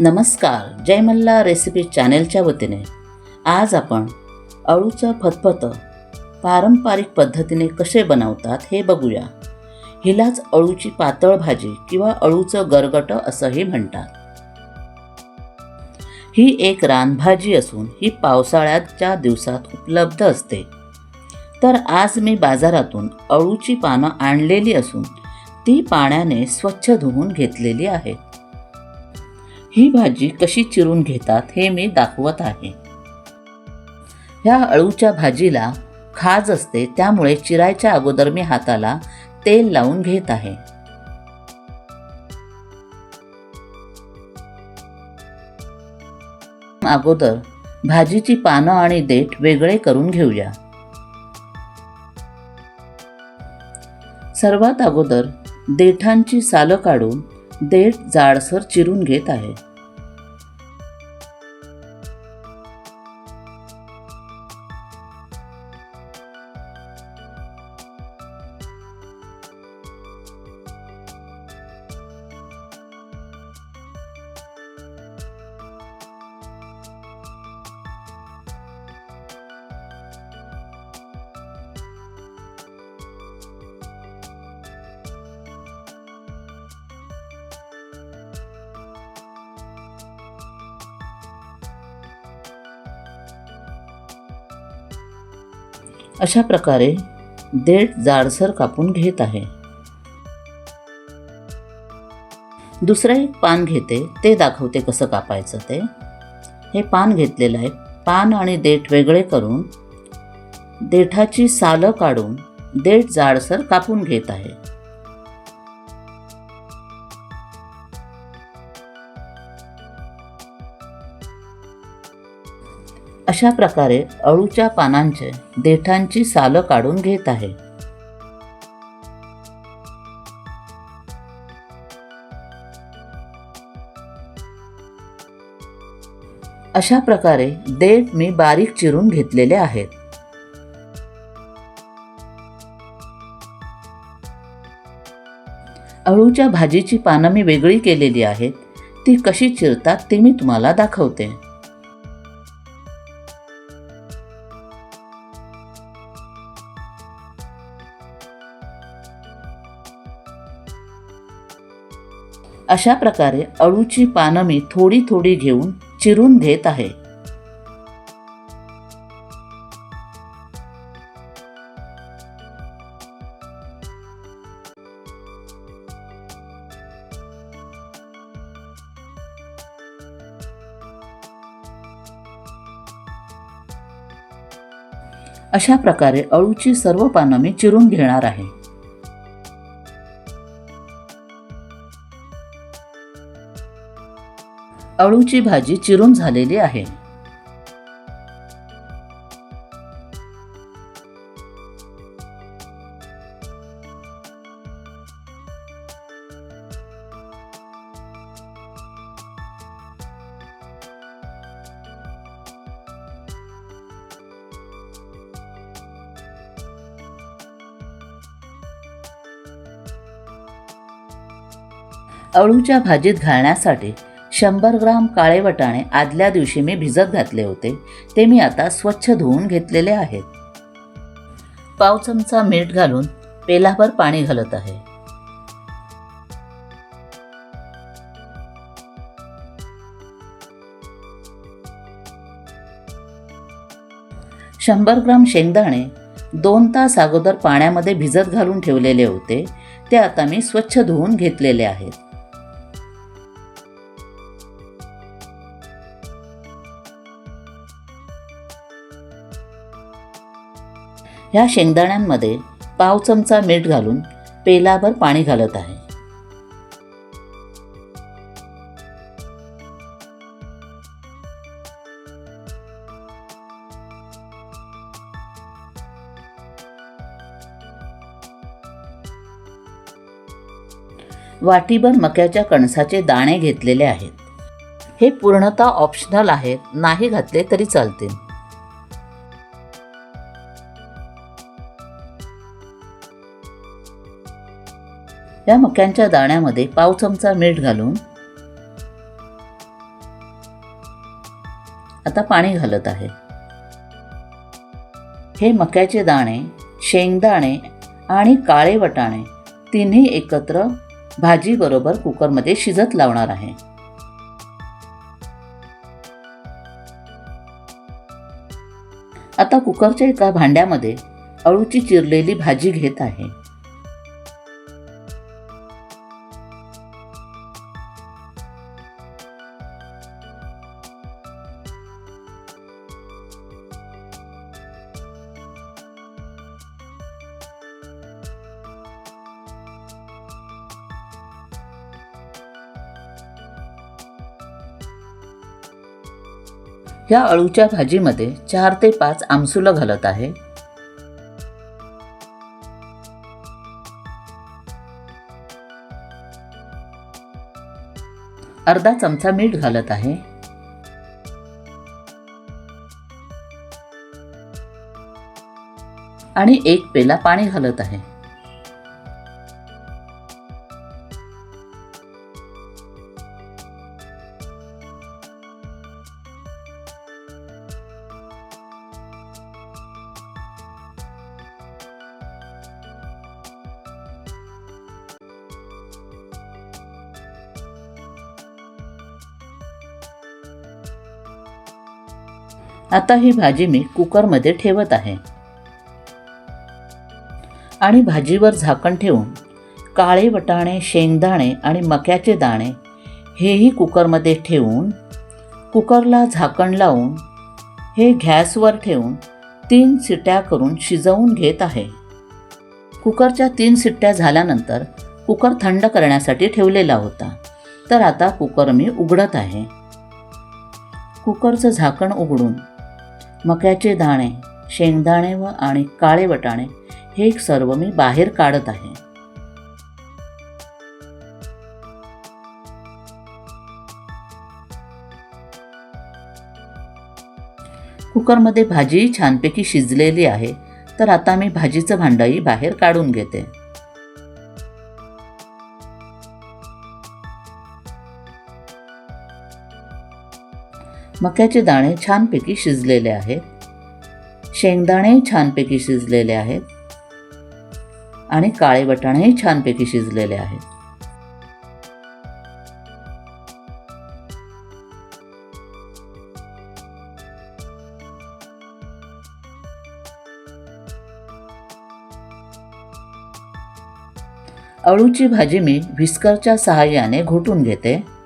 नमस्कार जय मल्ला रेसिपी चॅनेलच्या वतीने. आज आपण अळूचं फतफतं पारंपरिक पद्धतीने कसे बनवतात हे बघूया. हिलाच अळूची पातळ भाजी किंवा अळूचं गरगटं असंही म्हणतात. ही एक रानभाजी असून ही पावसाळ्याच्या दिवसात उपलब्ध असते. तर आज मी बाजारातून अळूची पानं आणलेली असून ती पाण्याने स्वच्छ धुवून घेतलेली आहे. ही भाजी कशी चिरून घेतात हे मी दाखवत आहे. ह्या अळूच्या भाजीला खाज असते त्यामुळे चिरायच्या अगोदर मी हाताला तेल लावून घेत आहे. अगोदर भाजीची पानं आणि देठ वेगळे करून घेऊया. सर्वात अगोदर देठांची सालं काढून देठ जाडसर चिरून घेत आहे. अशा प्रकारे देठ जाडसर कापून घेत आहे. दुसरं एक पान घेते ते दाखवते कसं कापायचं ते. हे पान घेतलेलं आहे. पान आणि देठ वेगळे करून देठाची सालं काढून देठ जाडसर कापून घेत आहे. अशा प्रकारे अळूच्या पानांचे देठांची सालं काढून घेत आहे. अशा प्रकारे देठ मी बारीक चिरून घेतलेले आहेत. अळूच्या भाजीची पानं मी वेगळी केलेली आहेत. ती कशी चिरतात ते मी तुम्हाला दाखवते. अशा प्रकारे अळूची पानं मी थोडी थोडी घेऊन चिरून घेत आहे. अशा प्रकारे अळूची सर्व पानं मी चिरून घेणार आहे. अळूची भाजी चिरून झालेली आहे. अळूच्या भाजीत घालण्यासाठी शंभर ग्राम काळे वटाणे आदल्या दिवशी मी भिजत घातले होते. ते मी आता स्वच्छ धुवून घेतलेले आहेत. पाव चमचा मीठ घालून पेलाभर पाणी घालत आहे. शंभर ग्राम शेंगदाणे दोन तास अगोदर पाण्यामध्ये भिजत घालून ठेवलेले होते. ते आता मी स्वच्छ धुवून घेतलेले आहेत. ह्या शेंगदाण्यांमध्ये पाव चमचा मीठ घालून पेलाभर पाणी घालत आहे. वाटीभर मक्याच्या कणसाचे दाणे घेतलेले आहेत. हे पूर्णतः ऑप्शनल आहेत नाही घातले तरी चालतील. त्या मक्यांच्या दाण्यामध्ये पाव चमचा मीठ घालून आता पाणी घालत आहे. हे मक्याचे दाणे शेंगदाणे आणि काळे वटाणे तिन्ही एकत्र भाजीबरोबर कुकरमध्ये शिजत लावणार आहे. आता कुकरच्या एका भांड्यामध्ये अळूची चिरलेली भाजी घेत आहे. या अळूच्या भाजीमध्ये चार ते पाच आमसुलं घालत आहे. अर्धा चमचा मीठ घालत आहे. आणि एक पेला पाणी घालत आहे. आता ही भाजी मी कुकरमध्ये ठेवत आहे. आणि भाजीवर झाकण ठेवून काळे वटाणे शेंगदाणे आणि मक्याचे दाणे हेही कुकरमध्ये ठेवून कुकरला झाकण लावून हे गॅसवर ठेवून तीन सिट्या करून शिजवून घेत आहे. कुकरच्या तीन सिट्ट्या झाल्यानंतर कुकर थंड करण्यासाठी ठेवलेला होता. तर आता कुकर मी उघडत आहे. कुकरचं झाकण उघडून मक्याचे दाणे शेंगदाणे व आणि काळे वटाणे हे सर्व मी बाहेर काढत आहे. कुकरमध्ये भाजी छानपैकी शिजलेली आहे तर आता मी भाजीचं भांडंही बाहेर काढून घेते. मक्याचे दाणे छानपैकी शिजलेले आहेत. शेंगदाणे छानपैकी शिजलेले आहेत. आणि काळे वटाणेही छानपैकी शिजलेले आहेत. अळूची भाजी मी व्हिस्करच्या सहाय्याने घोटून घेते.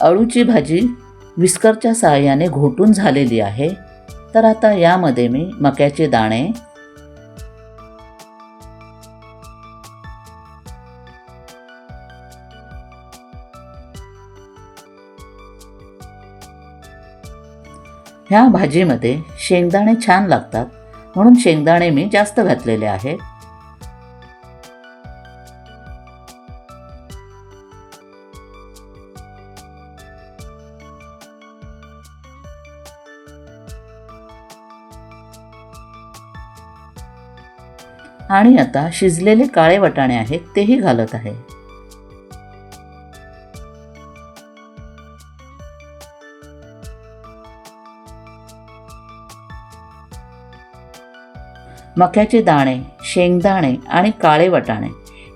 अळूची भाजी विस्करच्या सहाय्याने घोटून झालेली आहे. तर आता यामध्ये मी मक्याचे दाणे ह्या भाजीमध्ये शेंगदाणे छान लागतात. म्हणून शेंगदाणे मी जास्त घातलेले आहेत. आणि आता शिजलेले काळे वटाणे आहेत तेही घालत आहे. मक्याचे दाणे शेंगदाणे आणि काळे वटाणे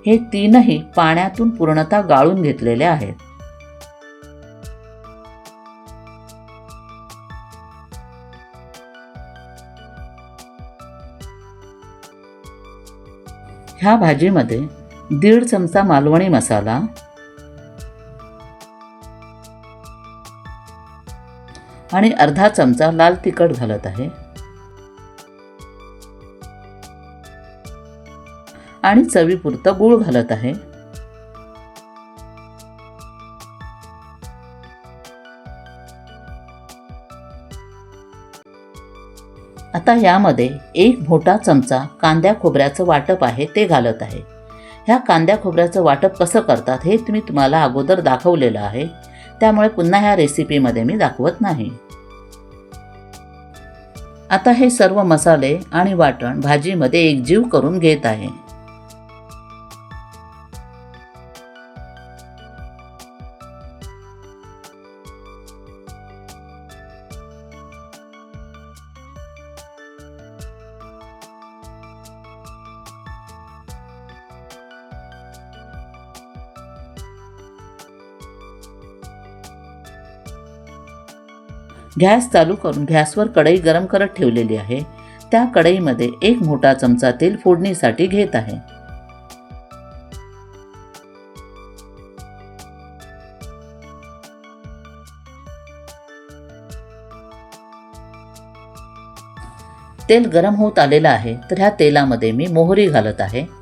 हे तीनही पाण्यातून पूर्णतः गाळून घेतलेले आहेत. ह्या भाजीमध्ये दीड चमचा मालवणी मसाला आणि अर्धा चमचा लाल तिखट घालत आहे. आणि चवीपुरतं गूळ घालत आहे. आता यामध्ये एक मोठा चमचा कांद्या खोबऱ्याचं वाटप आहे ते घालत आहे. ह्या कांद्या खोबऱ्याचं वाटप कसं करतात हे मी तुम्हाला अगोदर दाखवलेलं आहे. त्यामुळे पुन्हा ह्या रेसिपीमध्ये मी दाखवत नाही. आता हे सर्व मसाले आणि वाटण भाजीमध्ये एकजीव करून घेत आहे. गॅस चालू करून गॅसवर कढई गरम करत ठेवलेली आहे. त्या कढईमध्ये एक मोठा चमचा तेल फोडणीसाठी घेत आहे. तेल गरम होत आलेलं आहे तर ह्या तेलामध्ये मी मोहरी घालत आहे.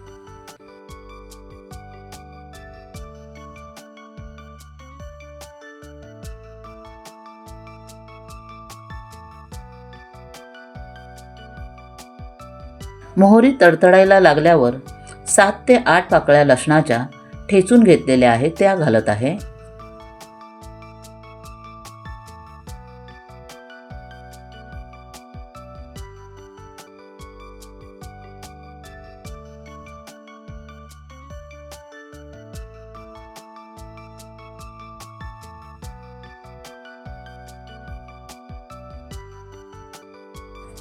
मोहरी तडतडायला लागल्यावर सात ते आठ पाकळ्या लसणाच्या ठेचून घेतलेल्या आहेत त्या घालत आहे.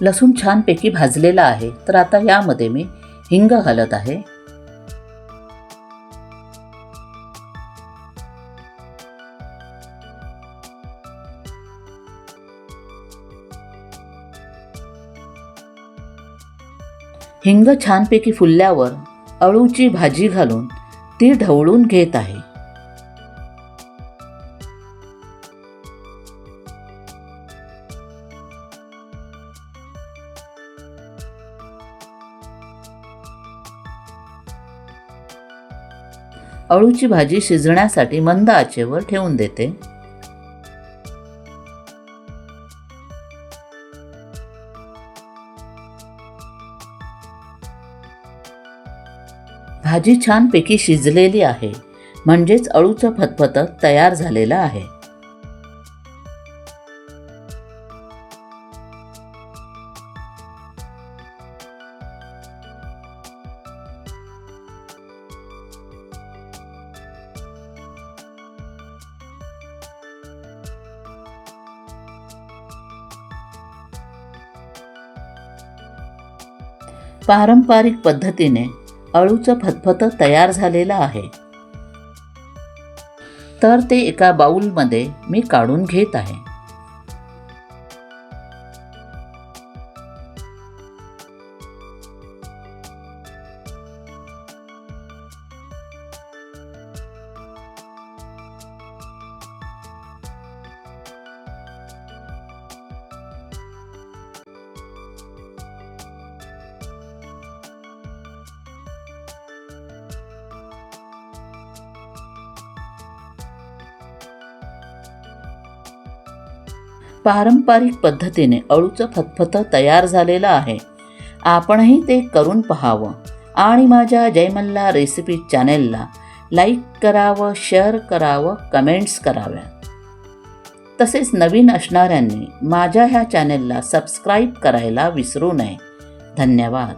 लसूण छानपैकी भाजलेला आहे. तर आता यामध्ये मी हिंग घालत आहे. हिंग छानपैकी फुलल्यावर अळूची भाजी घालून ती ढवळून घेत आहे. अळूची भाजी शिजण्यासाठी मंद आचेवर ठेवून देते. भाजी छानपैकी शिजलेली आहे. म्हणजेच अळूचं फतफतत तयार झालेलं आहे. पारंपरिक पद्धतीने अळूचं फतफत तयार झालेलं आहे. तर ते एका बाऊलमध्ये मी काढून घेत आहे. पारंपरिक पद्धतीने अळूचं फतफत तयार झालेलं आहे. आपणही ते करून पहावं. आणि माझ्या जयमल्ला रेसिपी चॅनेलला लाईक करावं शेअर करावं कमेंट्स कराव्या. तसेच नवीन असणाऱ्यांनी माझ्या ह्या चॅनेलला सबस्क्राईब करायला विसरू नये. धन्यवाद.